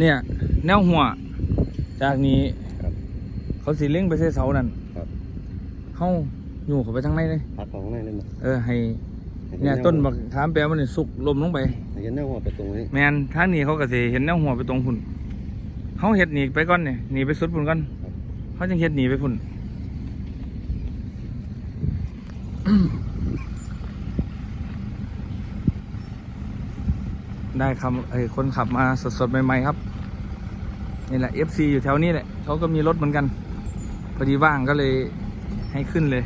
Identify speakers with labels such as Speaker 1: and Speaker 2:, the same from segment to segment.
Speaker 1: เนี่ย แนวหัว จากนี้
Speaker 2: ครับ
Speaker 1: เขาสีเล่งไปเส้เสานั่น
Speaker 2: ครับ
Speaker 1: เข้าอยู่เข้าไปทางในเลย
Speaker 2: พักของข้างในเลยมั้ย
Speaker 1: เออ ให้ เนี่ยต้นบักขามแปลมันนี่สุกลมลงไป
Speaker 2: ให้เห็นแนวหัวไปตรงนี้
Speaker 1: แมนทางนี้เขาก็สิเห็นแนวหัวไปตรงพุ่นเขาเห็ดหนีไปก่อนเนี่ยหนีไปสุดพุ่นก่อนเขาจึงเห็ดหนีไปพุ่น ได้คำเอ้ยคนขับมาสดๆใหม่ๆครับนี่แหละ FC อยู่แถวนี้แหละเขาก็มีรถเหมือนกัน พอดีว่างก็เลยให้ขึ้นเลย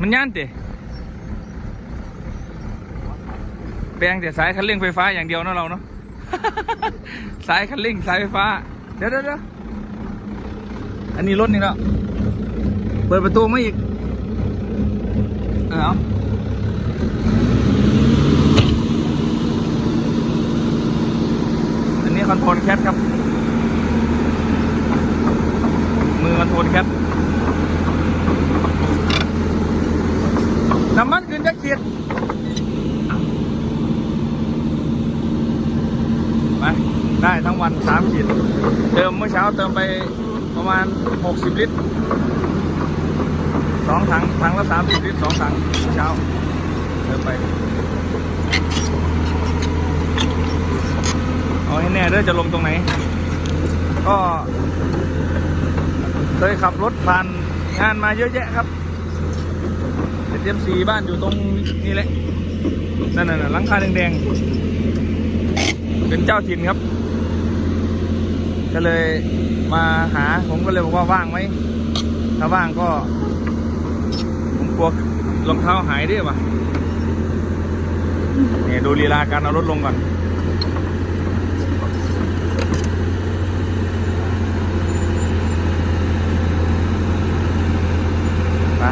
Speaker 1: มันย่านเตะแปลงแต่สายคันเร่งไฟฟ้าอย่างเดียวนะเราเนาะสายคันเร่งสายไฟฟ้า เดี๋ยวเดี๋ยวเดี๋ยวอันนี้รถนี่แล้วเปิดประตูมาอีก เออเอาอันนี้ คอนโทรลแคทครับ มือคอนโทรลแคทน้ำมันขึ้นจะเกียดไปได้ทั้งวันสามขีด เติมเมื่อเช้าเติมไปประมาณหกสิบลิตรสองถังถังละสามสิบลิตรสองถังเมื่อเช้าเติมไปเอาให้แน่เด้อจะลงตรงไหน ก็เคยขับรถผ่านงานมาเยอะแยะครับเอ็มซีบ้านอยู่ตรงนี้แหละ นั่นน่ะหลังคาแดงๆ เป็นเจ้าถิ่นครับ ก็เลยมาหาผมก็เลยบอกว่าว่างไหม ถ้าว่างก็ ผมกลัวรองเท้าหายด้วยวะนี่ยดูลีลาการเอารถลงก่อน ไป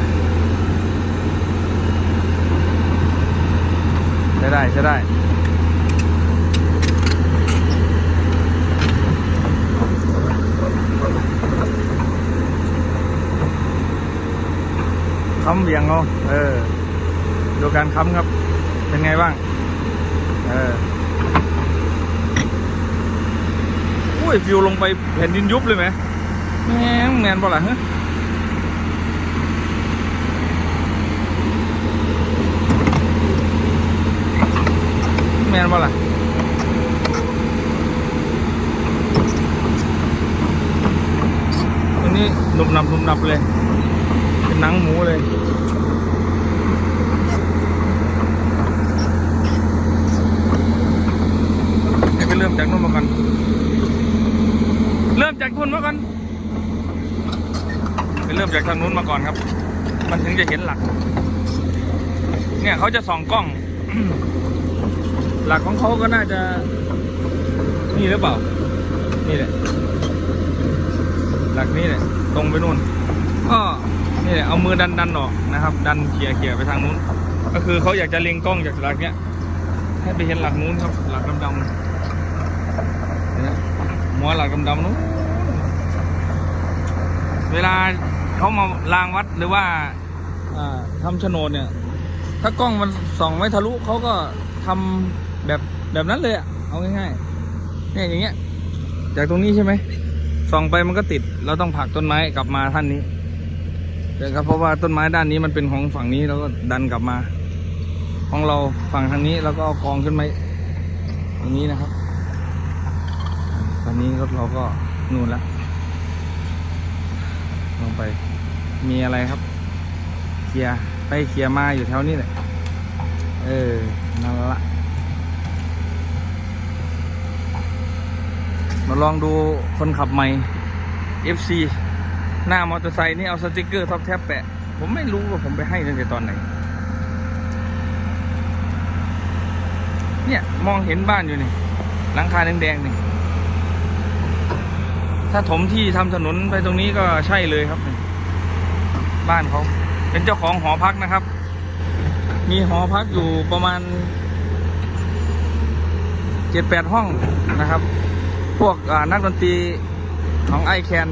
Speaker 1: ใช้ได้ใช้ได้ ค้ำเบี่ยงเอาเออ ดูการค้ำครับ เป็นไงบ้าง เอออุ้ยฟิวลงไปแผ่นดินยุบเลยไหมแม่แมนบ่ล่ะฮะแมนบ่ล่ะตรงนี้หนุบหนับหนุบหนับเลย เป็นหนังหมูเลย ให้ไป เริ่มจากนู้นมาก่อน เริ่มจากนู้นมาก่อนไปเริ่มจากทางนู้นมาก่อนครับ มันถึงจะเห็นหลัก เนี่ยเขาจะส่องกล้อง หลักของเขาก็น่าจะ นี่หรือเปล่า นี่แหละ หลักนี้แหละ ตรงไปนู่น ก็นี่แหละเอามือดันดันออกนะครับ ดันเขี่ยเขี่ยไปทางนู้น ก็คือเขาอยากจะเล็งกล้องจากหลักเนี้ยให้ไปเห็นหลักนู้นครับ หลักดำๆ หัวหลักดำๆนู้นเวลาเขามาลางวัดหรือว่าทำโฉนดเนี่ย ถ้ากล้องมันส่องไม่ทะลุเขาก็ทำแบบแบบนั้นเลยอะเอาง่ายๆเนี่ยอย่างเงี้ย จากตรงนี้ใช่ไหมส่องไปมันก็ติด เราต้องผลักต้นไม้กลับมาท่านนี้เดี๋ยวครับเพราะว่าต้นไม้ด้านนี้มันเป็นของฝั่งนี้เราก็ดันกลับมา ของเราฝั่งทางนี้เราก็เอากองขึ้นมาอย่างนี้นะครับ อนนี้รถเราก็นู่นแล้วลงไป มีอะไรครับ เคลียร์ไปเคลียร์มาอยู่แถวนี้แหละ เออ นั่นละมาลองดูคนขับใหม่ FC หน้ามอเตอร์ไซค์นี่เอาสติกเกอร์ท็อปแท็บแปะ ผมไม่รู้ว่าผมไปให้ตั้งแต่ตอนไหน เนี่ย มองเห็นบ้านอยู่นี่หลังคาแดงๆนี่ ถ้าถมที่ทำถนนไปตรงนี้ก็ใช่เลยครับ บ้านเขาเป็นเจ้าของหอพักนะครับ มีหอพักอยู่ประมาณเจ็ดแปดห้องนะครับ พวกนักดนตรีของไอแคน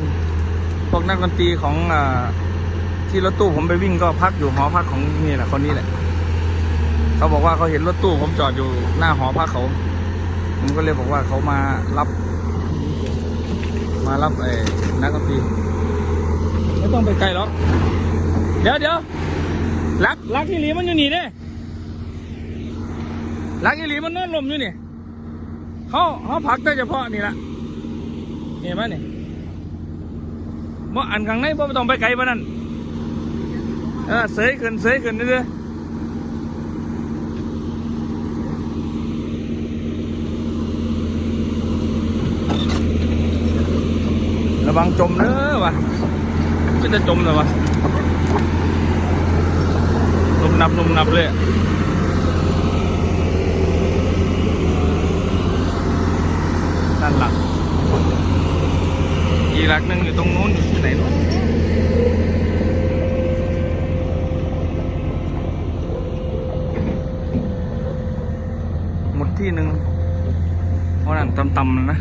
Speaker 1: พวกนักดนตรีของอที่รถตู้ผมไปวิ่งก็พักอยู่หอพักของนี่แหละคนนี้แหละ เขาบอกว่าเขาเห็นรถตู้ผมจอดอยู่หน้าหอพักเขา ผมก็เลยบอกว่าเขามารับ มารับไอ้นักดนตรีไม่ต้องไปไกลหรอกเดี๋ยวเดี๋ยวลักลักอีหลีมันอยู่นี่เด้ลักอีหลีมันนอนลมอยู่นี่เขาเขาพักแต่เฉพาะนี่ละเห็นไหมนี่บ่อันข้างในบ่ต้องไปไกลปานนั้นเออเสยขึ้นเสยขึ้นนี่เด้อ วังจมเด้อวะก็จะจมเลยวะนุ่มนับนุ่มนับเลยด้านหลังอีกหลักหนึ่งอยู่ตรงนู้นอยู่ที่ไหนนู้นหมดที่หนึ่งเพราะนั่นต่ำๆนะ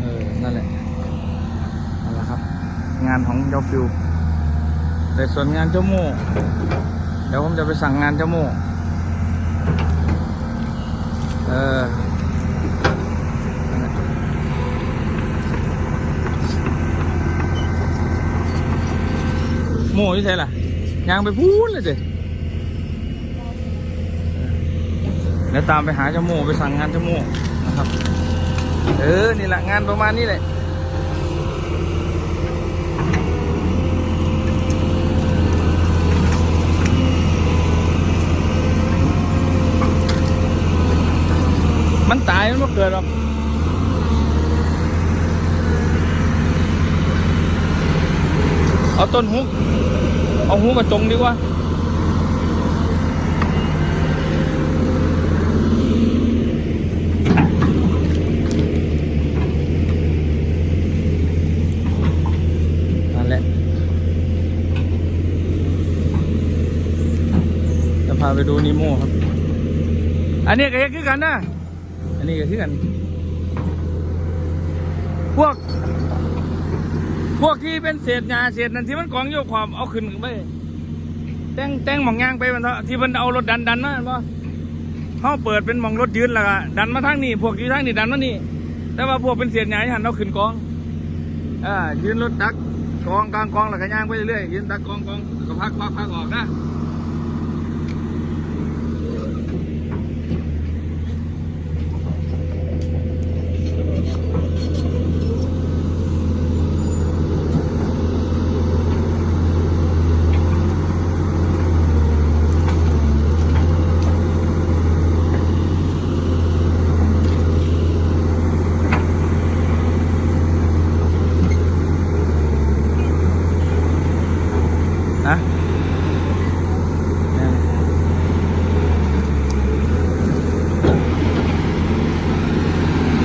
Speaker 1: เออ นั่นแหละ นั่นแหละครับ งานของ เจ้าฟิวแต่ส่วนงานเจ้าโม่เดี๋ยวผมจะไปสั่งงานเจ้าโม่เออโม่ที่ไหนล่ะยางไปพูนเลยเด็เดี๋ยวตามไปหาเจ้าโม่ไปสั่งงานเจ้าโม่นะครับ เออ นี่แหละงานประมาณนี้แหละ มันตายมันไม่เกิดหรอกเอาต้นฮุก เอาฮุกกระจงดีกว่านั่นแหละจะพาไปดูนิโมครับ อันนี้ก็คือกันนะ อันนี้ก็คือกัน พวก พวกที่เป็นเศษหญ้าเศษนั่นที่มันกองโยกความเอาขึ้นไปแต่งแต่งหมองยางไปมันเถอะที่มันเอารถดันดันมาเห็นปะเขาเปิดเป็นหมองรถยืนแล้วก็ดันมาทางนี้พวกอยู่ทางนี้ดันมานี่แต่ว่าพวกเป็นเศษหญ้าที่หันเอาขึ้นกองอ่ายืนรถดักกองกลางกองแล้วก็ย่างไปเรื่อยๆยืนดักกองกองก็พักพักพักออกนะ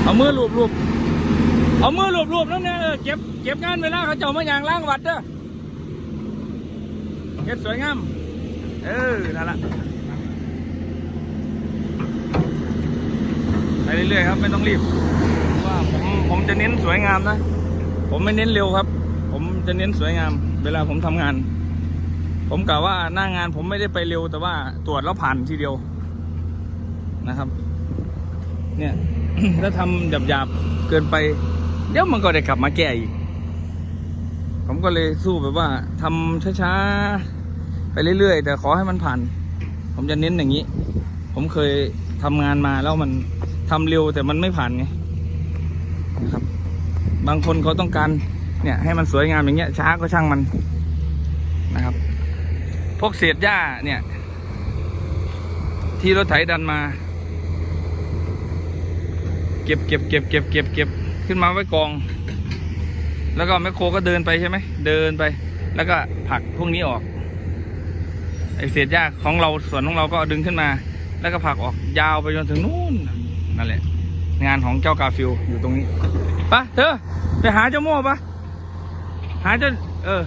Speaker 1: เอา มือลูบลูบเอามือลูบลูบนั่นเนี่ยเก็บเก็บงานเวลาเขาเจ้ามาอย่างล้างวัดเด้อเก็บสวยงาม เออ นั่นละไปเรื่อยๆครับ ไม่ต้องรีบเพราะว่าผมผมจะเน้นสวยงามนะ ผมไม่เน้นเร็วครับ ผมจะเน้นสวยงาม เวลาผมทำงาน ผมกล่าวว่าหน้างานผมไม่ได้ไปเร็วแต่ว่าตรวจแล้วผ่านทีเดียวนะครับ เนี่ย ถ้าทำหยาบๆเกินไป เดี๋ยวมันก็ได้กลับมาแก้อีก ผมก็เลยสู้แบบว่าทำช้าๆ ไปเรื่อยๆ แต่ขอให้มันผ่าน ผมจะเน้นอย่างนี้ ผมเคยทำงานมาแล้วมันทำเร็วแต่มันไม่ผ่านไงนะครับ บางคนเขาต้องการเนี่ยให้มันสวยงามอย่างเงี้ยช้าก็ช่างมันนะครับ พวกเศษหญ้าเนี่ย ที่รถไถดันมา เก็บเก็บเก็บเก็บเก็บเก็บขึ้นมาไว้กอง แล้วก็แมคโครก็เดินไปใช่ไหมเดินไป แล้วก็ผลักพวกนี้ออกไอเศษหญ้าของเราส่วนของเราก็ดึงขึ้นมา แล้วก็ผลักออกยาวไปจนถึงนู่นนั่นแหละ งานของเจ้ากาฟิลอยู่ตรงนี้ปะเธอไปหาเจ้าโม่ปะหาเจ้าเออ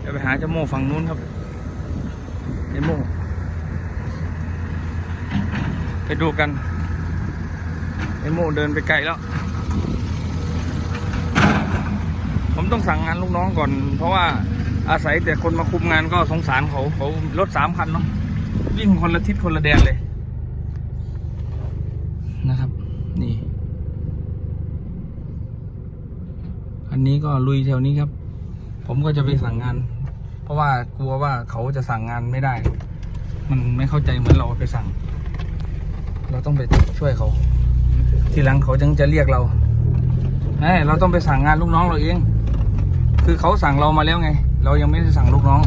Speaker 1: เดี๋ยวไปหาเจ้าโม่ฝั่งนู้นครับเจ้าโม่ ไปดูกันไอ้โมเดินไปไกลแล้ว ผมต้องสั่งงานลูกน้องก่อน เพราะว่าอาศัยแต่คนมาคุมงานก็สงสารเขาเขารถสามคันเนาะวิ่งคนละทิศคนละแดนเลยนะครับ นี่อันนี้ก็ลุยแถวนี้ครับ ผมก็จะไปสั่งงาน เพราะว่ากลัวว่าเขาจะสั่งงานไม่ได้ มันไม่เข้าใจเหมือนเราไปสั่ง เราต้องไปช่วยเขา ทีหลังเขาจึงจะเรียกเราเอ้เราต้องไปสั่งงานลูกน้องเราเอง คือเขาสั่งเรามาแล้วไง เรายังไม่ได้สั่งลูกน้อง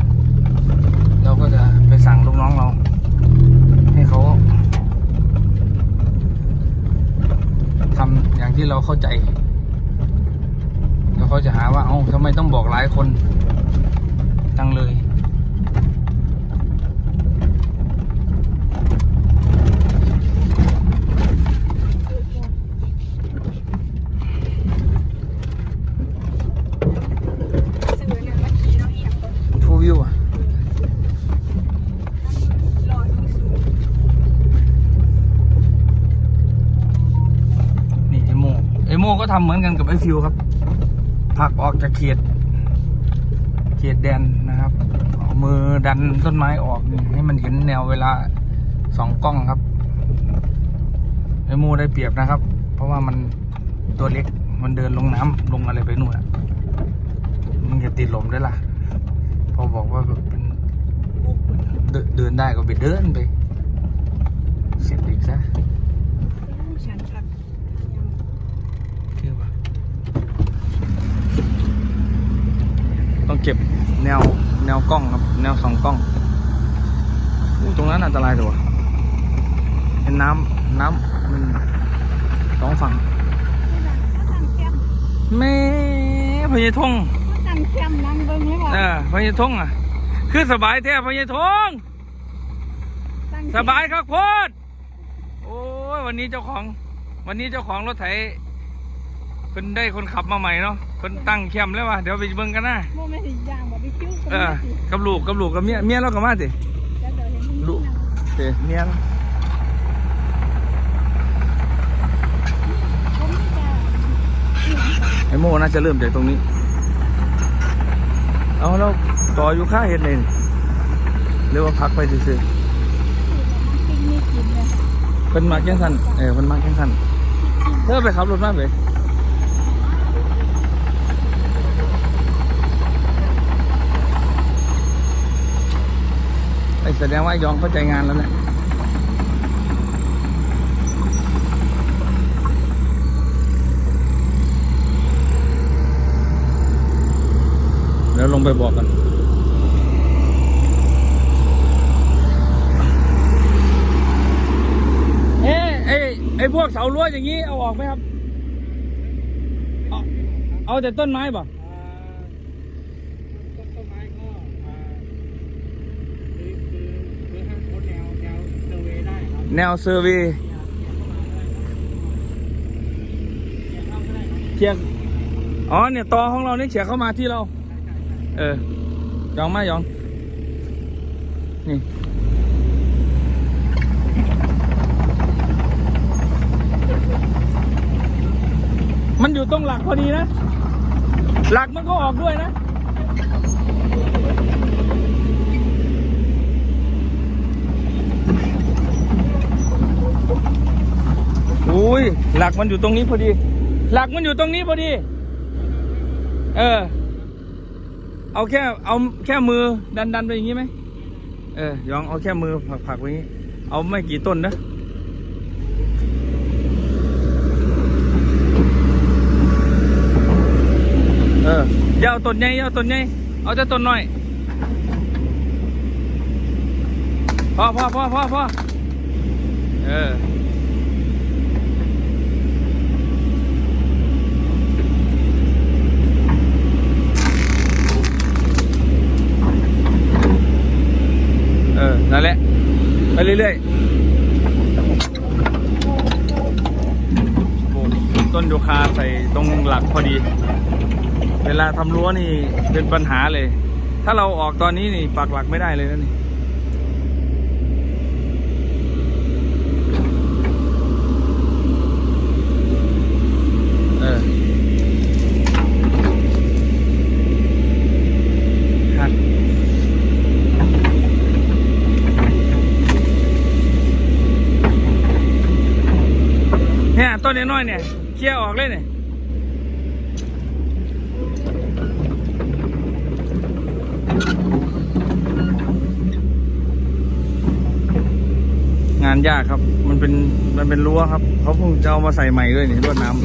Speaker 1: เราก็จะไปสั่งลูกน้องเรา ให้เขาทำอย่างที่เราเข้าใจ แล้วเขาจะหาว่า เอ้าทำไมต้องบอกหลายคนจังเลย
Speaker 3: ซื้อเนี่ยมาขี่น้องเอียงก่อน
Speaker 1: ทูวิวอะ
Speaker 3: รอถึงสูง
Speaker 1: นี่ไอโมไอโมก็ทำเหมือนกันกับไอฟิวครับผลักออกจากเขต เขตแดนนะครับเอามือดันต้นไม้ออกนี่ให้มันเห็นแนวเวลาสองกล้องครับไอโมได้เปรียบนะครับ เพราะว่ามันตัวเล็กมันเดินลงน้ำลงอะไรไปนู่นอะมันจะ ติดลมได้วยล่ะ พอบอกว่าแบบเป็นเดินได้ก็ไปเดินไป เสร็จอีกซะคือว่าต้องเก็บแนวแนวกล้องครับ แนวสองกล้องอู้ตรงนั้นอันตรายจังวะเป็นน้ำน้ำมันสองฝั่ง
Speaker 3: แม่
Speaker 1: พญทง
Speaker 3: เขาตั้ง แคมป์นั่งเบิ่งเลยว่า
Speaker 1: เออพญทงอะ คือสบายแท้พญทง
Speaker 3: ตั้งแคมป์
Speaker 1: สบายครับโคตรโอ้ยวันนี้เจ้าของ วันนี้เจ้าของรถไถเพิ่นได้คนขับมาใหม่เนาะเพิ่นตั้งแคมป์แล้วว่ะเดี๋ยวไปเบิ่งกันนะ
Speaker 3: โมไม่สิย่างบ่ไปคิ้วคน
Speaker 1: เออ
Speaker 3: นี้สิ
Speaker 1: กับลูกกับลูกกับเมียเมียเราก็มาสิ
Speaker 3: แล้วเดี๋ยวเห็นมัน
Speaker 1: ลูก
Speaker 3: นั่ง
Speaker 1: เดี๋ยวเมียเรา
Speaker 3: ผมนี่จะเอียงก่อน
Speaker 1: ไอโมน่าจะเริ่มจากตรงนี้ เอาเราต่ออยู่ค่าเห็ดเลยนี่หรือว่าพักไปซื่อ
Speaker 3: คือมันปิ้งนี่กินเลย
Speaker 1: ๆเป็นมาแข้งสั้นเออเป็นมาแข้งสั้นเธอไปขับรถมาเลยไอแสดงว่ายองเข้าใจงานแล้วแหล ดี๋ยวลงไปบอกกันเอ๊ะไอ้ไอ้พวกเสารั้วอย่างนี้เอาออกไหมครับ เอาเอาแต่ต้นไม้ป่ะ
Speaker 4: ต้นต้นไม้ก็อ่าคือคือคือให้พ้นแนวแนวเซอร์เวย์ได้ครับ
Speaker 1: แนวเซอร์เวีเฉียกอ๋อเนี่ยตอของเรานี่เฉียกเข้ามาที่เรา เออยองมายอง นี่ มันอยู่ตรงหลักพอดีนะ หลักมันก็ออกด้วยนะ อุ้ย หลักมันอยู่ตรงนี้พอดี หลักมันอยู่ตรงนี้พอดี เออ เอาแค่เอาแค่มือดันดันไปอย่างนี้ไหมเออยองเอาแค่มือผลักผลักไว้งนี้เอาไม่กี่ต้นนะเออยาเอาต้นใหญ่ยาเอาต้นใหญ่เอาแต่ต้นหน้อยพอพอพอพอพอเออ นั่นแหละ ไปเรื่อยๆปลูกต้นโยคาใส่ตรงหลักพอดี เวลาทำรั้วนี่เป็นปัญหาเลย ถ้าเราออกตอนนี้นี่ปักหลักไม่ได้เลยนะนี่ เออ ต้ นน้อยๆเนี่ยเคลียร์ออกเลยเนี่ยงานยากครับ มันเป็นมันเป็นรั้วครับ เขาเพิ่งจะเอามาใส่ใหม่ด้วยนี่รวดน้ำ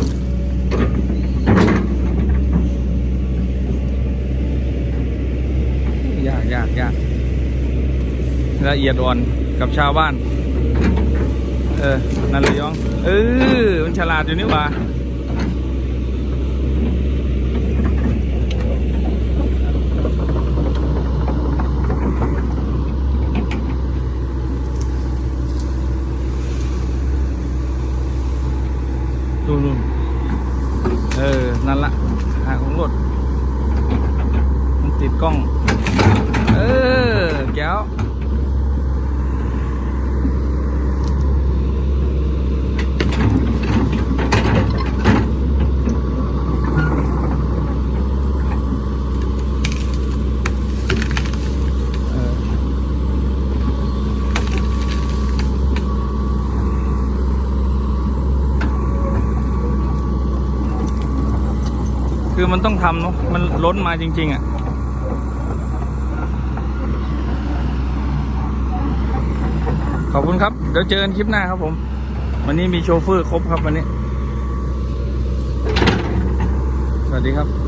Speaker 1: ยากยากยากละเอียดอ่อนกับชาวบ้าน เออ นั่นเลยยอง เออ มันฉลาดอยู่นี่หว่า ดูนู่นเออ นั่นละหางของรถ มันติดกล้อง เออ แก้ว เออคือ มันต้องทำเนาะมันล้นมาจริง ๆอะขอบคุณครับ เดี๋ยวเจอกันคลิปหน้าครับผม วันนี้มีโชเฟอร์ครบครับวันนี้ สวัสดีครับ